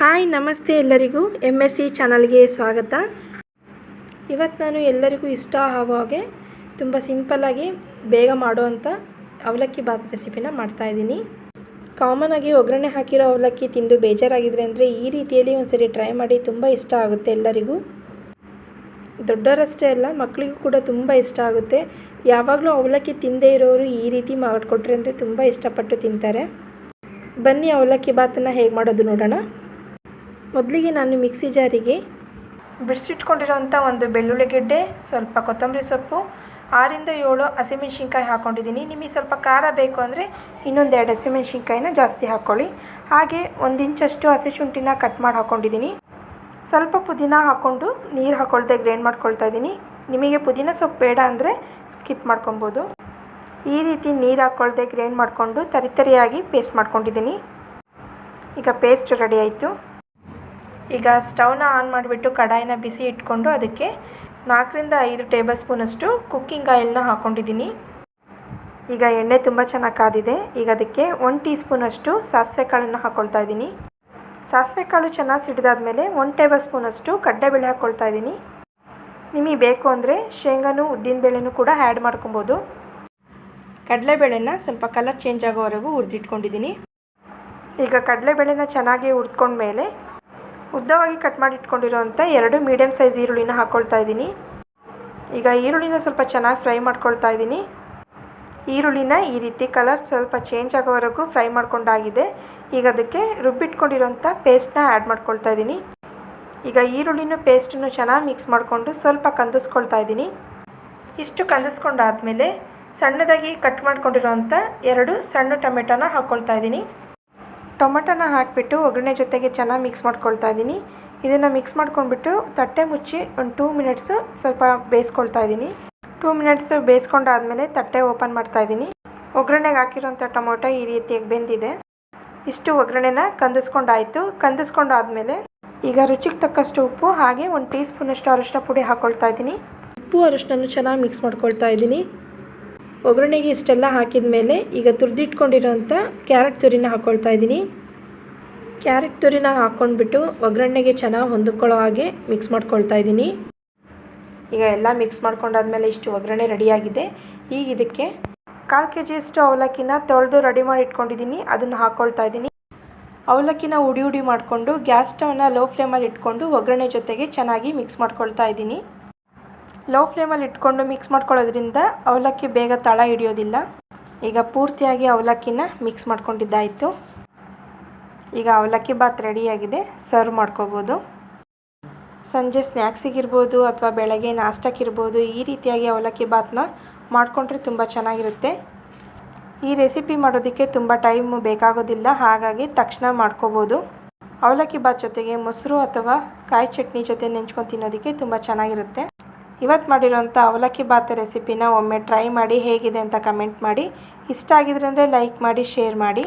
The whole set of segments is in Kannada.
ಹಾಯ್, ನಮಸ್ತೆ ಎಲ್ಲರಿಗೂ. ಎಂ ಎಸ್ ಸಿ ಚಾನಲ್ಗೆ ಸ್ವಾಗತ. ಇವತ್ತು ನಾನು ಎಲ್ಲರಿಗೂ ಇಷ್ಟ ಆಗೋ ಹಾಗೆ ತುಂಬ ಸಿಂಪಲ್ಲಾಗಿ ಬೇಗ ಮಾಡುವಂಥ ಅವಲಕ್ಕಿ ಬಾತ್ ರೆಸಿಪಿನ ಮಾಡ್ತಾಯಿದ್ದೀನಿ ಆಗಿ ಒಗ್ಗರಣೆ ಹಾಕಿರೋ ಅವಲಕ್ಕಿ ತಿಂದು ಬೇಜಾರಾಗಿದ್ರೆ ಅಂದರೆ ಈ ರೀತಿಯಲ್ಲಿ ಒಂದ್ಸರಿ ಟ್ರೈ ಮಾಡಿ ತುಂಬ ಇಷ್ಟ ಆಗುತ್ತೆ ಎಲ್ಲರಿಗೂ. ದೊಡ್ಡವರಷ್ಟೇ ಅಲ್ಲ ಮಕ್ಕಳಿಗೂ ಕೂಡ ತುಂಬ ಇಷ್ಟ ಆಗುತ್ತೆ. ಯಾವಾಗಲೂ ಅವಲಕ್ಕಿ ತಿಂದೇ ಇರೋರು ಈ ರೀತಿ ಮಾಡಿಕೊಟ್ರೆ ಅಂದರೆ ತುಂಬ ಇಷ್ಟಪಟ್ಟು ತಿಂತಾರೆ. ಬನ್ನಿ ಅವಲಕ್ಕಿ ಬಾತನ್ನು ಹೇಗೆ ಮಾಡೋದು ನೋಡೋಣ. ಮೊದಲಿಗೆ ನಾನು ಮಿಕ್ಸಿ ಜಾರಿಗೆ ಬಿಡಿಸಿಟ್ಕೊಂಡಿರೋಂಥ ಒಂದು ಬೆಳ್ಳುಳ್ಳಿ ಗೆಡ್ಡೆ, ಸ್ವಲ್ಪ ಕೊತ್ತಂಬರಿ ಸೊಪ್ಪು, ಆರಿಂದ ಏಳು ಹಸಿಮೆಣ್ಸಿನ್ಕಾಯಿ ಹಾಕ್ಕೊಂಡಿದ್ದೀನಿ ನಿಮಗೆ ಸ್ವಲ್ಪ ಖಾರ ಬೇಕು ಅಂದರೆ ಇನ್ನೊಂದು ಎರಡು ಹಸಿಮೆಣ್ಸಿನ್ಕಾಯಿನ ಜಾಸ್ತಿ ಹಾಕ್ಕೊಳ್ಳಿ. ಹಾಗೆ ಒಂದು ಇಂಚಷ್ಟು ಹಸಿ ಶುಂಠಿನ ಕಟ್ ಮಾಡಿ ಹಾಕ್ಕೊಂಡಿದ್ದೀನಿ ಸ್ವಲ್ಪ ಪುದೀನ ಹಾಕ್ಕೊಂಡು ನೀರು ಹಾಕ್ಕೊಳ್ದೆ ಗ್ರೈಂಡ್ ಮಾಡ್ಕೊಳ್ತಾ ಇದ್ದೀನಿ. ನಿಮಗೆ ಪುದೀನ ಸೊಪ್ಪು ಬೇಡ ಅಂದರೆ ಸ್ಕಿಪ್ ಮಾಡ್ಕೊಬೋದು ಈ ರೀತಿ ನೀರು ಹಾಕ್ಕೊಳ್ದೆ ಗ್ರೈಂಡ್ ಮಾಡಿಕೊಂಡು ತರಿತರಿಯಾಗಿ ಪೇಸ್ಟ್ ಮಾಡ್ಕೊಂಡಿದ್ದೀನಿ. ಈಗ ಪೇಸ್ಟ್ ರೆಡಿ ಆಯಿತು. ಈಗ ಸ್ಟವ್ನ ಆನ್ ಮಾಡಿಬಿಟ್ಟು ಕಡಾಯಿನ ಬಿಸಿ ಇಟ್ಕೊಂಡು ಅದಕ್ಕೆ ನಾಲ್ಕರಿಂದ ಐದು ಟೇಬಲ್ ಸ್ಪೂನಷ್ಟು ಕುಕ್ಕಿಂಗ್ ಆಯಿಲ್ನ ಹಾಕ್ಕೊಂಡಿದ್ದೀನಿ. ಈಗ ಎಣ್ಣೆ ತುಂಬ ಚೆನ್ನಾಗಿ ಕಾದಿದೆ. ಈಗ ಅದಕ್ಕೆ ಒನ್ ಟೀ ಸ್ಪೂನಷ್ಟು ಸಾಸಿವೆ ಕಾಳನ್ನು ಹಾಕ್ಕೊಳ್ತಾ ಇದ್ದೀನಿ. ಸಾಸಿವೆ ಕಾಳು ಚೆನ್ನಾಗಿ ಸಿಡಿದಾದ್ಮೇಲೆ ಒನ್ ಟೇಬಲ್ ಸ್ಪೂನಷ್ಟು ಕಡಲೆಬೇಳೆ ಹಾಕ್ಕೊಳ್ತಾ ಇದ್ದೀನಿ. ನಿಮಗೆ ಬೇಕು ಅಂದರೆ ಶೇಂಗಾನು, ಉದ್ದಿನಬೇಳೆನೂ ಕೂಡ ಆ್ಯಡ್ ಮಾಡ್ಕೊಬೋದು. ಕಡಲೆಬೇಳೆನ ಸ್ವಲ್ಪ ಕಲರ್ ಚೇಂಜ್ ಆಗೋವರೆಗೂ ಹುರಿದಿಟ್ಕೊಂಡಿದ್ದೀನಿ. ಈಗ ಕಡಲೆಬೇಳೆನ ಚೆನ್ನಾಗಿ ಹುರಿದ್ಕೊಂಡ್ಮೇಲೆ ಉದ್ದವಾಗಿ ಕಟ್ ಮಾಡಿ ಇಟ್ಕೊಂಡಿರೋಂಥ ಎರಡು ಮೀಡಿಯಮ್ ಸೈಜ್ ಈರುಳ್ಳಿನ ಹಾಕ್ಕೊಳ್ತಾ ಇದ್ದೀನಿ. ಈಗ ಈರುಳ್ಳಿನ ಸ್ವಲ್ಪ ಚೆನ್ನಾಗಿ ಫ್ರೈ ಮಾಡ್ಕೊಳ್ತಾ ಇದ್ದೀನಿ. ಈರುಳ್ಳಿನ ಈ ರೀತಿ ಕಲರ್ ಸ್ವಲ್ಪ ಚೇಂಜ್ ಆಗೋವರೆಗೂ ಫ್ರೈ ಮಾಡ್ಕೊಂಡಾಗಿದೆ. ಈಗ ಅದಕ್ಕೆ ರುಬ್ಬಿಟ್ಕೊಂಡಿರೋಂಥ ಪೇಸ್ಟ್ನ ಆ್ಯಡ್ ಮಾಡ್ಕೊಳ್ತಾ ಇದ್ದೀನಿ. ಈಗ ಈರುಳ್ಳಿನ ಪೇಸ್ಟನ್ನು ಚೆನ್ನಾಗಿ ಮಿಕ್ಸ್ ಮಾಡಿಕೊಂಡು ಸ್ವಲ್ಪ ಕಂದಿಸ್ಕೊಳ್ತಾ ಇದ್ದೀನಿ. ಇಷ್ಟು ಕಂದಿಸ್ಕೊಂಡಾದಮೇಲೆ ಸಣ್ಣದಾಗಿ ಕಟ್ ಮಾಡ್ಕೊಂಡಿರೋಂಥ ಎರಡು ಸಣ್ಣ ಟೊಮೆಟೊನ ಹಾಕ್ಕೊಳ್ತಾ ಇದ್ದೀನಿ. ಟೊಮೆಟೊನ ಹಾಕಿಬಿಟ್ಟು ಒಗ್ಗರಣೆ ಜೊತೆಗೆ ಚೆನ್ನಾಗಿ ಮಿಕ್ಸ್ ಮಾಡ್ಕೊಳ್ತಾ ಇದ್ದೀನಿ ಇದನ್ನು ಮಿಕ್ಸ್ ಮಾಡ್ಕೊಂಡ್ಬಿಟ್ಟು ತಟ್ಟೆ ಮುಚ್ಚಿ ಒಂದು ಟೂ ಮಿನಿಟ್ಸು ಸ್ವಲ್ಪ ಬೇಯಿಸ್ಕೊಳ್ತಾ ಇದ್ದೀನಿ ಟೂ ಮಿನಿಟ್ಸು ಬೇಯಿಸ್ಕೊಂಡಾದಮೇಲೆ ತಟ್ಟೆ ಓಪನ್ ಮಾಡ್ತಾ ಇದ್ದೀನಿ ಒಗ್ಗರಣೆಗೆ ಹಾಕಿರೋಂಥ ಟೊಮೊಟೊ ಈ ರೀತಿಯಾಗಿ ಬೆಂದಿದೆ. ಇಷ್ಟು ಒಗ್ಗರಣೆನ ಕಂದಿಸ್ಕೊಂಡಾಯಿತು. ಕಂದಿಸ್ಕೊಂಡಾದಮೇಲೆ ಈಗ ರುಚಿಗೆ ತಕ್ಕಷ್ಟು ಉಪ್ಪು, ಹಾಗೆ ಒಂದು ಟೀ ಸ್ಪೂನಷ್ಟು ಅರಿಶಿನ ಪುಡಿ ಹಾಕ್ಕೊಳ್ತಾ ಇದ್ದೀನಿ ಉಪ್ಪು ಅರಿಶಿನ ಚೆನ್ನಾಗಿ ಮಿಕ್ಸ್ ಮಾಡ್ಕೊಳ್ತಾ ಇದ್ದೀನಿ ಒಗ್ಗರಣೆಗೆ ಇಷ್ಟೆಲ್ಲ ಹಾಕಿದ ಮೇಲೆ ಈಗ ತುರಿದಿಟ್ಕೊಂಡಿರೋಂಥ ಕ್ಯಾರೆಟ್ ತುರಿನ ಹಾಕ್ಕೊಳ್ತಾ ಇದ್ದೀನಿ. ಕ್ಯಾರೆಟ್ ತುರಿನ ಹಾಕ್ಕೊಂಡ್ಬಿಟ್ಟು ಒಗ್ಗರಣೆಗೆ ಚೆನ್ನಾಗಿ ಹೊಂದಿಕೊಳ್ಳೋ ಹಾಗೆ ಮಿಕ್ಸ್ ಮಾಡ್ಕೊಳ್ತಾ ಇದ್ದೀನಿ. ಈಗ ಎಲ್ಲ ಮಿಕ್ಸ್ ಮಾಡ್ಕೊಂಡಾದ್ಮೇಲೆ ಇಷ್ಟು ಒಗ್ಗರಣೆ ರೆಡಿಯಾಗಿದೆ. ಈಗ ಇದಕ್ಕೆ ಕಾಲು ಕೆ ಜಿಯಷ್ಟು ಅವಲಕ್ಕಿನ ತೊಳೆದು ರೆಡಿ ಮಾಡಿ ಇಟ್ಕೊಂಡಿದ್ದೀನಿ. ಅದನ್ನು ಹಾಕ್ಕೊಳ್ತಾ ಇದ್ದೀನಿ. ಅವಲಕ್ಕಿನ ಉಡಿ ಉಡಿ ಮಾಡಿಕೊಂಡು ಗ್ಯಾಸ್ ಸ್ಟವ್ನ ಲೋ ಫ್ಲೇಮಲ್ಲಿ ಇಟ್ಕೊಂಡು ಒಗ್ಗರಣೆ ಜೊತೆಗೆ ಚೆನ್ನಾಗಿ ಮಿಕ್ಸ್ ಮಾಡ್ಕೊಳ್ತಾ ಇದ್ದೀನಿ. ಲೋ ಫ್ಲೇಮಲ್ಲಿ ಇಟ್ಕೊಂಡು ಮಿಕ್ಸ್ ಮಾಡ್ಕೊಳ್ಳೋದ್ರಿಂದ ಅವಲಕ್ಕಿ ಬೇಗ ತಳ ಹಿಡಿಯೋದಿಲ್ಲ. ಈಗ ಪೂರ್ತಿಯಾಗಿ ಅವಲಕ್ಕಿನ ಮಿಕ್ಸ್ ಮಾಡ್ಕೊಂಡಿದ್ದಾಯಿತು. ಈಗ ಅವಲಕ್ಕಿ ಬಾತ್ ರೆಡಿಯಾಗಿದೆ ಸರ್ವ್ ಮಾಡ್ಕೋಬೋದು. ಸಂಜೆ ಸ್ನ್ಯಾಕ್ಸಿಗಿರ್ಬೋದು ಅಥವಾ ಬೆಳಗ್ಗೆ ನಾಷ್ಟಕ್ಕಿರ್ಬೋದು ಈ ರೀತಿಯಾಗಿ ಅವಲಕ್ಕಿ ಬಾತ್ನ ಮಾಡಿಕೊಂಡ್ರೆ ತುಂಬ ಚೆನ್ನಾಗಿರುತ್ತೆ. ಈ ರೆಸಿಪಿ ಮಾಡೋದಕ್ಕೆ ತುಂಬ ಟೈಮ್ ಬೇಕಾಗೋದಿಲ್ಲ. ಹಾಗಾಗಿ ತಕ್ಷಣ ಮಾಡ್ಕೋಬೋದು. ಅವಲಕ್ಕಿ ಬಾತ್ ಜೊತೆಗೆ ಮೊಸರು ಅಥವಾ ಕಾಯಿ ಚಟ್ನಿ ಜೊತೆ ನೆಂಚ್ಕೊಂಡು ತಿನ್ನೋದಕ್ಕೆ ತುಂಬ ಚೆನ್ನಾಗಿರುತ್ತೆ. ಇವತ್ತು ಮಾಡಿರೋಂಥ ಅವಲಕ್ಕಿ ಬಾತ್ ರೆಸಿಪಿನ ಒಮ್ಮೆ ಟ್ರೈ ಮಾಡಿ ಹೇಗಿದೆ ಅಂತ ಕಮೆಂಟ್ ಮಾಡಿ. ಇಷ್ಟ ಆಗಿದ್ರೆ ಅಂದರೆ ಲೈಕ್ ಮಾಡಿ, ಶೇರ್ ಮಾಡಿ.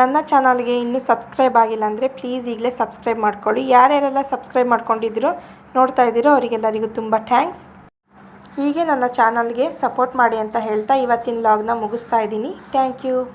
ನನ್ನ ಚಾನಲ್ಗೆ ಇನ್ನೂ ಸಬ್ಸ್ಕ್ರೈಬ್ ಆಗಿಲ್ಲ ಅಂದರೆ ಪ್ಲೀಸ್ ಈಗಲೇ ಸಬ್ಸ್ಕ್ರೈಬ್ ಮಾಡ್ಕೊಳ್ಳಿ. ಯಾರ್ಯಾರೆಲ್ಲ ಸಬ್ಸ್ಕ್ರೈಬ್ ಮಾಡ್ಕೊಂಡಿದ್ದೀರೋ, ನೋಡ್ತಾ ಇದ್ದೀರೋ ಅವರಿಗೆಲ್ಲರಿಗೂ ತುಂಬ ಥ್ಯಾಂಕ್ಸ್. ಹೀಗೆ ನನ್ನ ಚಾನಲ್ಗೆ ಸಪೋರ್ಟ್ ಮಾಡಿ ಅಂತ ಹೇಳ್ತಾ ಇವತ್ತಿನ ಲಾಗ್ನ ಮುಗಿಸ್ತಾ ಇದ್ದೀನಿ. Thank you.